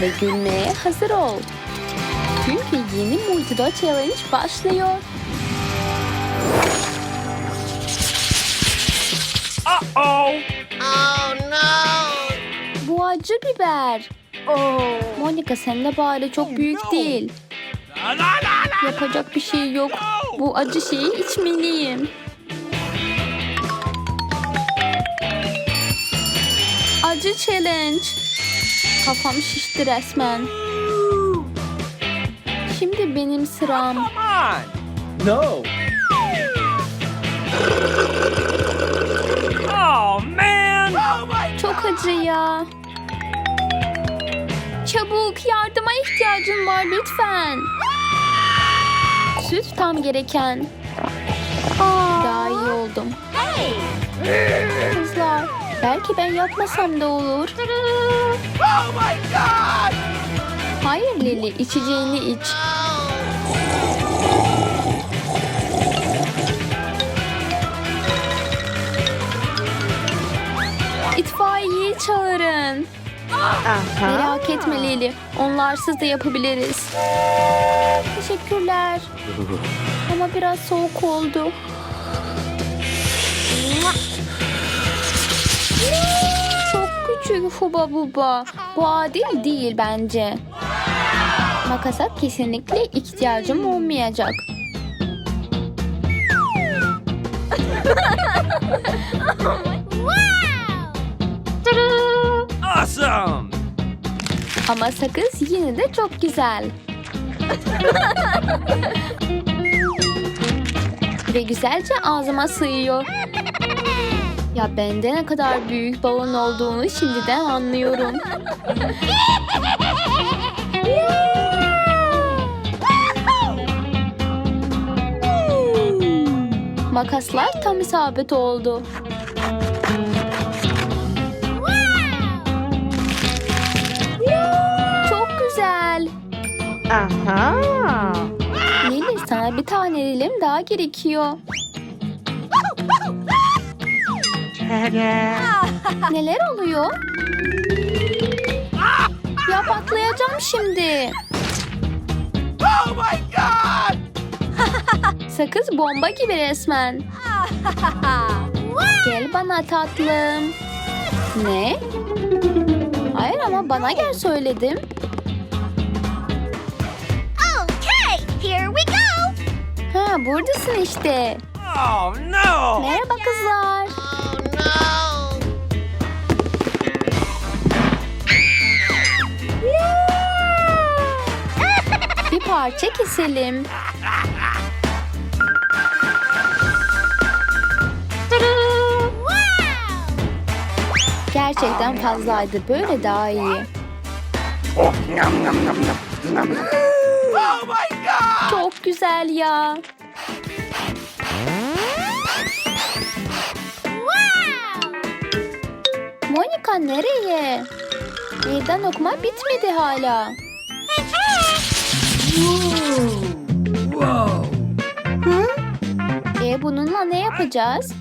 Ve gülmeye hazır ol. Çünkü yeni Multidot Challenge başlıyor. Uh-oh. Bu acı biber. Monica sen de bari çok büyük değil. La la la la. Yapacak bir şey yok. Bu acı şeyi içmeliyim. Acı challenge. Kafam şişti resmen. Şimdi benim sıram. No. Oh man. Oh my. Çok acı ya. Çabuk yardıma ihtiyacım var lütfen. Süt tam gereken. Daha iyi oldum. Kızlar belki ben yapmasam da olur. Oh my God. Hayır Lili içeceğini iç. İtfaiyeyi çağırın. Merak etme Lili. Onlarsız da yapabiliriz. Teşekkürler. Ama biraz soğuk oldu. Çok küçük Huba Buba. Bu adil değil bence. Makasa kesinlikle ihtiyacım olmayacak. Awesome. Ama sakız yine de çok güzel. Ve güzelce ağzıma sığıyor. Ya bende ne kadar büyük balon olduğunu şimdiden anlıyorum. Makaslar tam isabet oldu. Çok güzel. Aha. Lili sana bir tane dilim daha gerekiyor. Neler oluyor? Ya patlayacağım şimdi. Oh my God. Sakız bomba gibi resmen. Gel bana tatlım. Ne? Hayır ama bana gel söyledim. Okay, here we go. Ha buradasın işte. Oh no. Merhaba kızlar. Parça keselim. Gerçekten fazlaydı. Böyle daha iyi. Oh God. Çok güzel ya. Monika nereye? Meydan okuma bitmedi hala. E bununla ne yapacağız?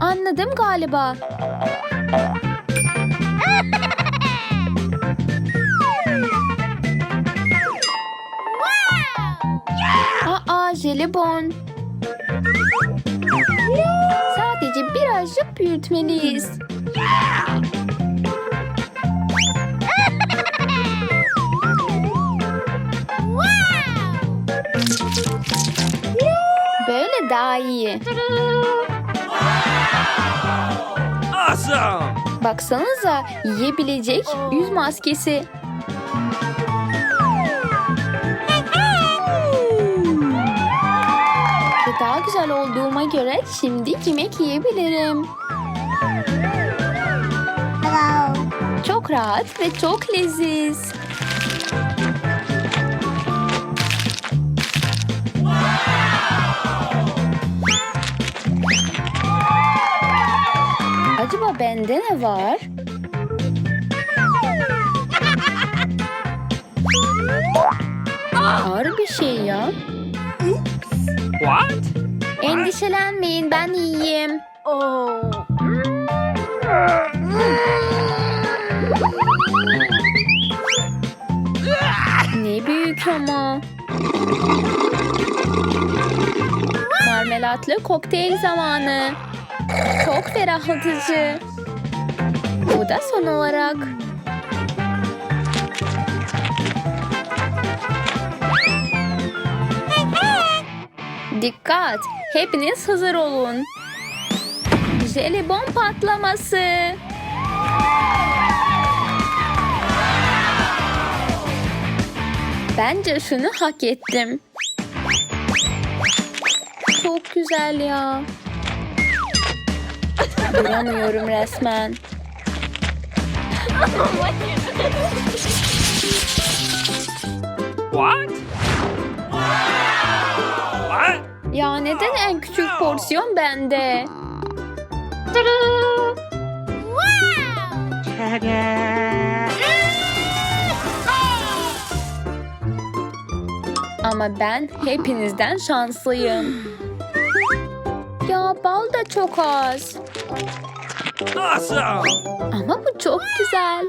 Anladım galiba. Aa jelibon. Sadece birazcık büyütmeliyiz. Daha iyi. Awesome. Baksanıza yiyebilecek yüz maskesi. Ve daha güzel olduğuma göre şimdi yemek yiyebilirim. Çok rahat ve çok leziz. Sende ne var? Ah! Ağır bir şey ya. What? Endişelenmeyin ben iyiyim. Ne büyük ama. Marmelatlı kokteyl zamanı. Çok ferahlatıcı. Da son olarak. Dikkat! Hepiniz hazır olun. Jelibon patlaması. Bence şunu hak ettim. Çok güzel ya. Duramıyorum resmen. What? What? Ya neden en küçük porsiyon bende? Ama ben hepinizden şanslıyım. Ya bal da çok az. Awesome! Ama bu çok güzel.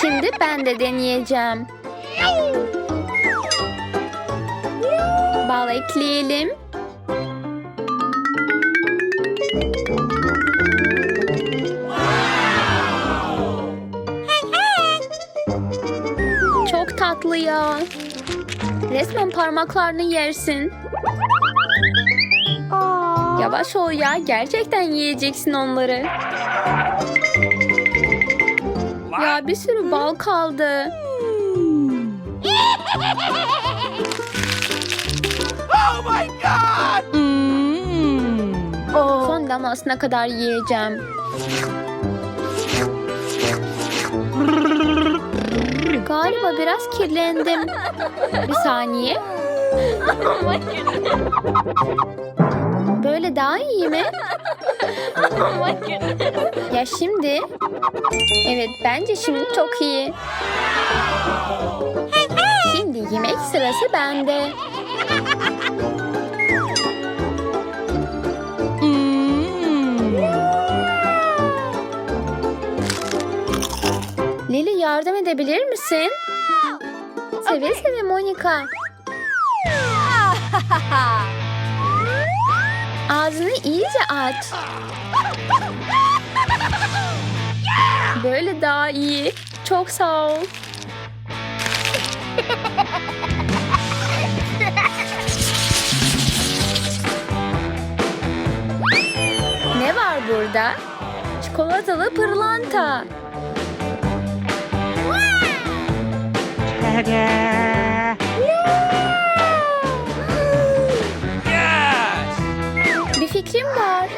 Şimdi ben de deneyeceğim. Bal ekleyelim. Tatlı ya. Resmen parmaklarını yersin. Yavaş ol ya. Gerçekten yiyeceksin onları. Ya bir sürü bal kaldı. Oh my god! Son damlasına kadar yiyeceğim. Galiba biraz kirlendim. Bir saniye. Böyle daha iyi mi? Ya şimdi? Evet bence şimdi çok iyi. Şimdi yemek sırası bende. Yardım edebilir misin? Seve seve Monika. Ağzını iyice aç. Böyle daha iyi. Çok sağ ol. Ne var burada? Çikolatalı pırlanta. Yes! Bir fikrim var.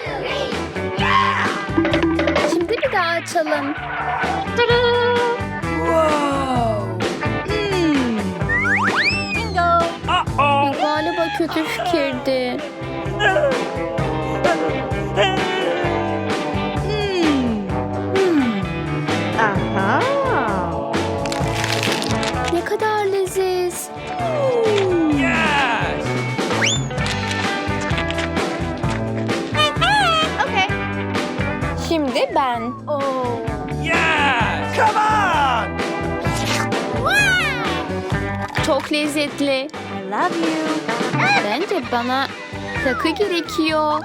Şimdi bir daha açalım. Uh-oh! Galiba kötü fikirdi. Ben. Oh. Yes! Come on! Çok lezzetli. I love you. Bence bana takı gerekiyor.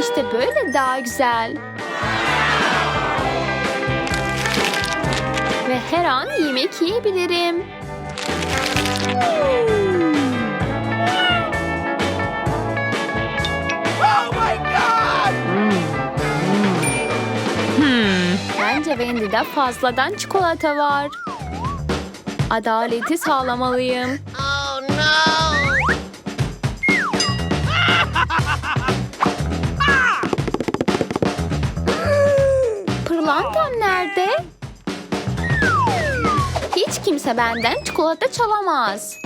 İşte böyle daha güzel. Ve her an yemek yiyebilirim. God! Bence Wendy'de fazladan çikolata var. Adaleti sağlamalıyım. Oh no. Kimse benden çikolata çalamaz.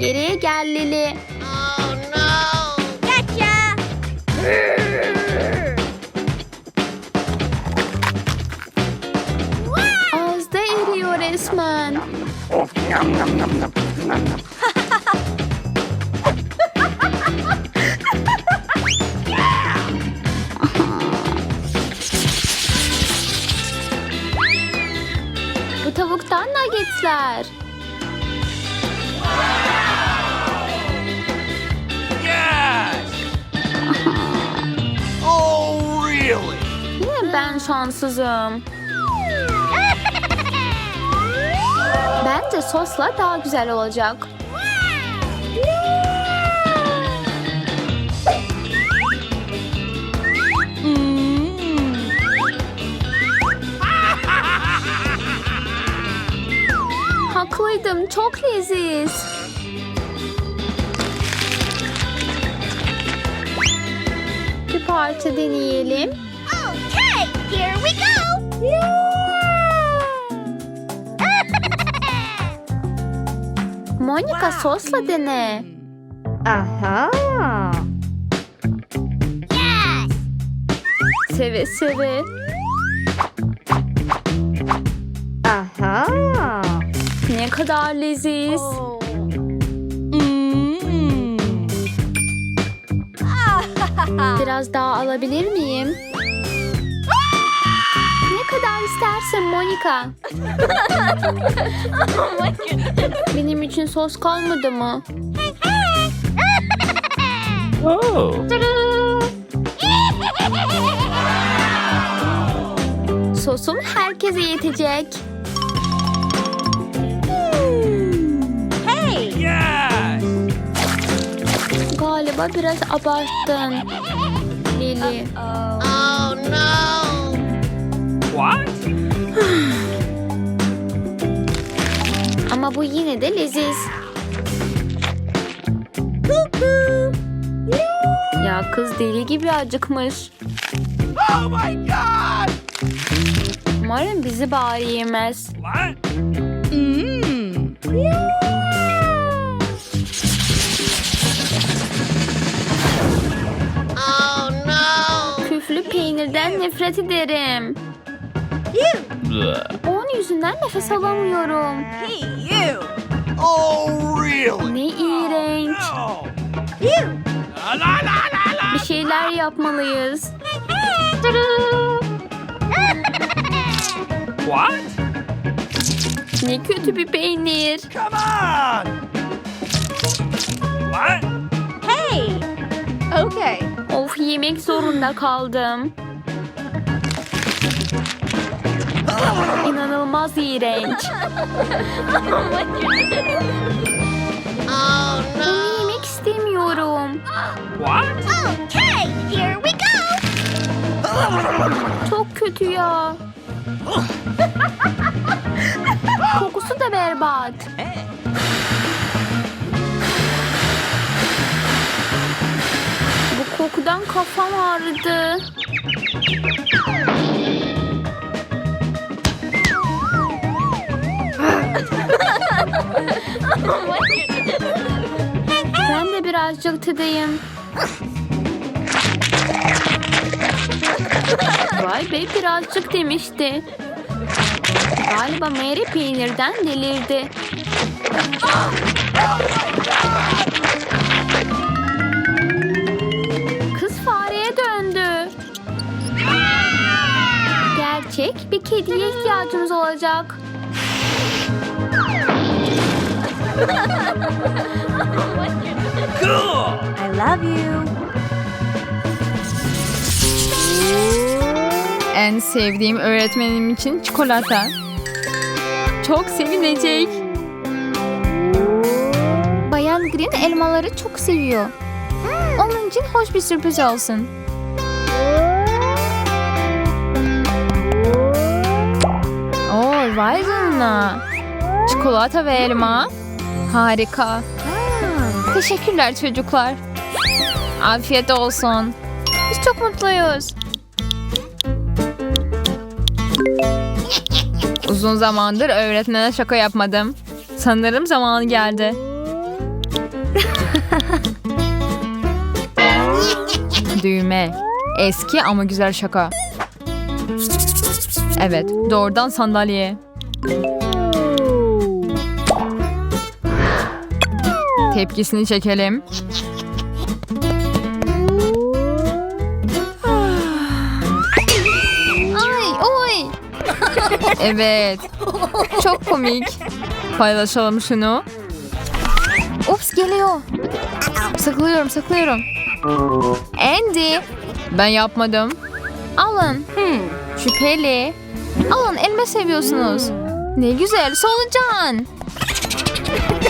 Geriye gel Lili. Oh no. Gotcha. Ağızda eriyor resmen. Şanssızım. Bence sosla daha güzel olacak. Haklıydım, çok leziz. Bir parça deneyelim. Monika sosla dene. Aha. Yes. Seve seve. Aha. Ne kadar leziz. Biraz daha alabilir miyim? İstersen Monika. Benim için sos kalmadı mı? Oh. Sosum herkese yetecek. Hey. Yes! Galiba biraz abarttın. Lili. Oh Ama bu yine de leziz. Ya kız deli gibi acıkmış. Oh my god! Umarım bizi bari yemez. Oh no. Küflü peynirden nefret ederim. Bleh. Yüzünden nefes alamıyorum. Hey you. Oh, really? Ne iğrenç. No. You. La la la la la! Bir şeyler yapmalıyız. What? Ne kötü bir peynir. Come on! What? Hey. Okay. Of yemek zorunda kaldım. İnanılmaz iğrenç. Oh no. Bunu yemek istemiyorum. What? Okay, here we go. Çok kötü ya. Kokusu da berbat. Bu kokudan kafam ağrıdı. Ben de birazcık tadayım. Vay be birazcık demişti. Galiba Mary peynirden delirdi. Kız fareye döndü. Gerçek bir kediye ihtiyacımız olacak. Cool! I love you. En sevdiğim öğretmenim için çikolata. Çok sevinecek. Bayan Green elmaları çok seviyor. Onun için hoş bir sürpriz olsun. Oo, vay canına. Çikolata ve elma. Harika. Teşekkürler çocuklar. Afiyet olsun. Biz çok mutluyuz. Uzun zamandır öğretmene şaka yapmadım. Sanırım zamanı geldi. Düğme. Eski ama güzel şaka. Evet, doğrudan sandalyeye. Tepkisini çekelim. Ay oy. Evet. Çok komik. Paylaşalım şunu. Ups geliyor. Sıkılıyorum, sıkılıyorum. Andy Ben yapmadım. alın. Şüpheli. Alın elma seviyorsunuz. Ne güzel. Solucan.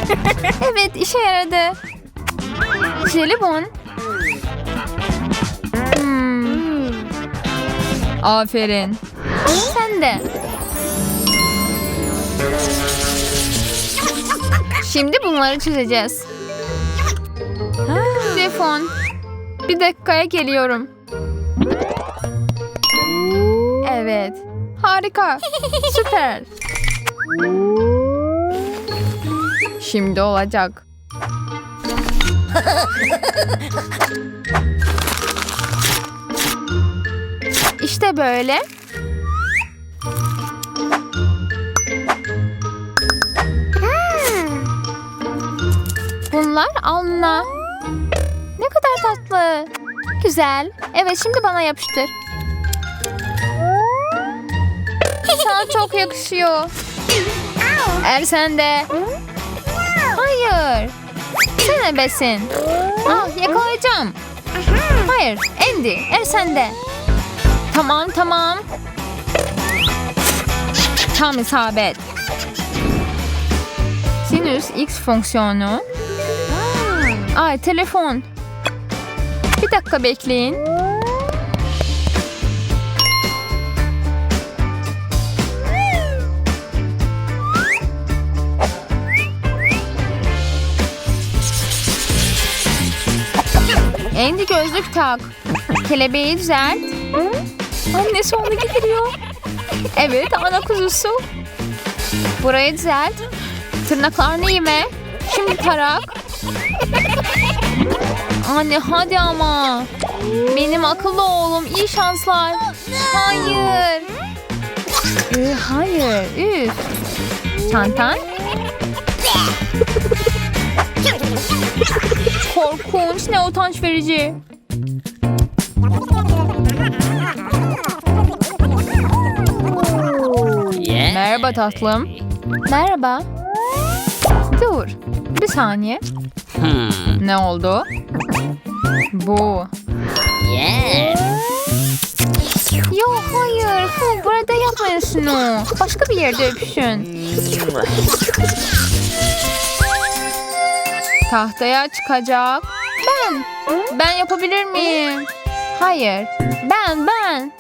evet işe yaradı. Jelibon. Hmm. Aferin. Sen de. Şimdi bunları çözeceğiz. Telefon. Bir dakikaya geliyorum. Evet. Harika. Süper. Şimdi olacak. İşte böyle. Bunlar alnına. Ne kadar tatlı. Güzel. Evet şimdi bana yapıştır. Sana çok yakışıyor. Er sende. Hayır. Sen besin. Ah yakalayacağım. Hayır Andy er sende. Tamam tamam. Tam isabet. Sinüs X fonksiyonu. Ay telefon. Bir dakika bekleyin. Andy gözlük tak. Kelebeği düzelt. Annesi onu giydiriyor. Evet ana kuzusu. Burayı düzelt. Tırnaklarını yeme. Şimdi tarak. Anne hadi ama. Benim akıllı oğlum iyi şanslar. Hayır. Ee, hayır. Üf. Çantan. Korkunç ne utanç verici. Merhaba tatlım. Merhaba. Dur. Bir saniye. Ne oldu? Bu. Yok hayır. Fu, burada yapmayın şunu. Başka bir yerde öpüşün. Tahtaya çıkacak. Ben. Ben yapabilir miyim? Hayır. Ben ben.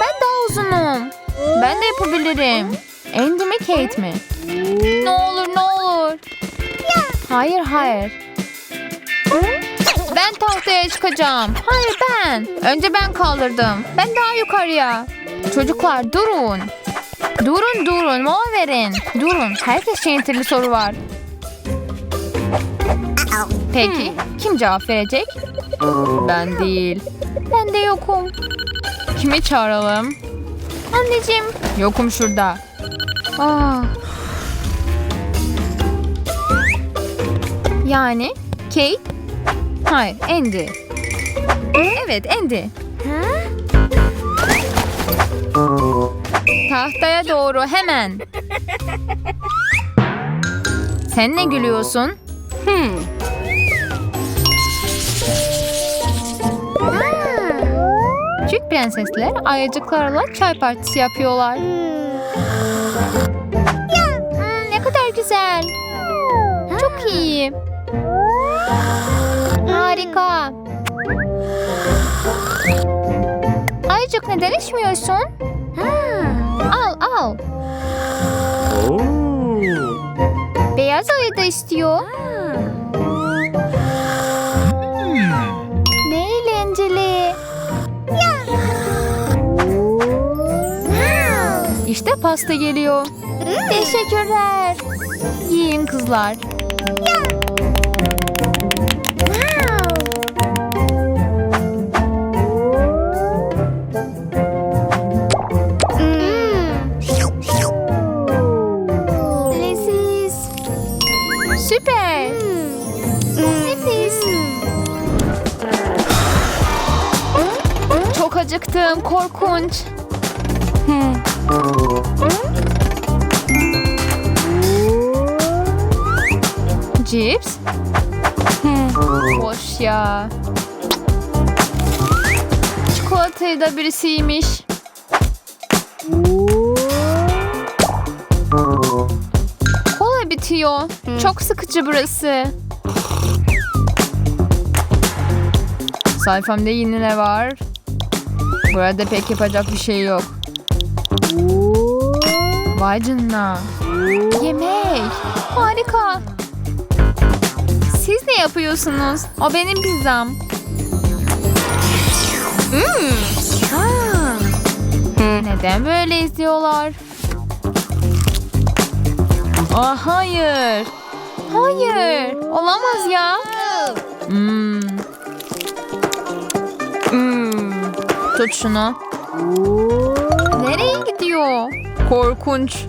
Ben daha uzunum. Ben de yapabilirim. Andy mi Kate mi? Ne olur ne olur. Hayır hayır. Ben tahtaya çıkacağım. Hayır ben. Önce ben kaldırdım. Ben daha yukarıya. Çocuklar durun. Durun durun mola verin. Durun. Herkes için soru var. Peki kim cevap verecek? Ben değil. Ben de yokum. Kimi çağıralım? Anneciğim. Yokum şurada. Ah. Yani Kate? Hayır Andy. Evet Andy. Tahtaya doğru hemen. Sen ne gülüyorsun? Küçük prensesler ayıcıklarla çay partisi yapıyorlar. Hmm, ne kadar güzel. Çok iyi. Harika. Ayıcık neden içmiyorsun? Al al. Beyaz ayı da istiyor. İşte pasta geliyor. Hmm. Teşekkürler. Yiyin kızlar. Ya. Wow. Süper. Çok acıktım. Korkunç. Hmm. Cips? Boş ya. Çikolatayı da birisiymiş. Kola bitiyor. Çok sıkıcı burası. Sayfamda yine ne var? Burada pek yapacak bir şey yok. Vay canına. Yemek. Harika. Siz ne yapıyorsunuz? O benim pizzam. Hmm. Neden böyle izliyorlar? Aa, hayır. Hayır. Olamaz ya. Hmm. Hmm. Tut şunu. Nereye gidiyor? Korkunç.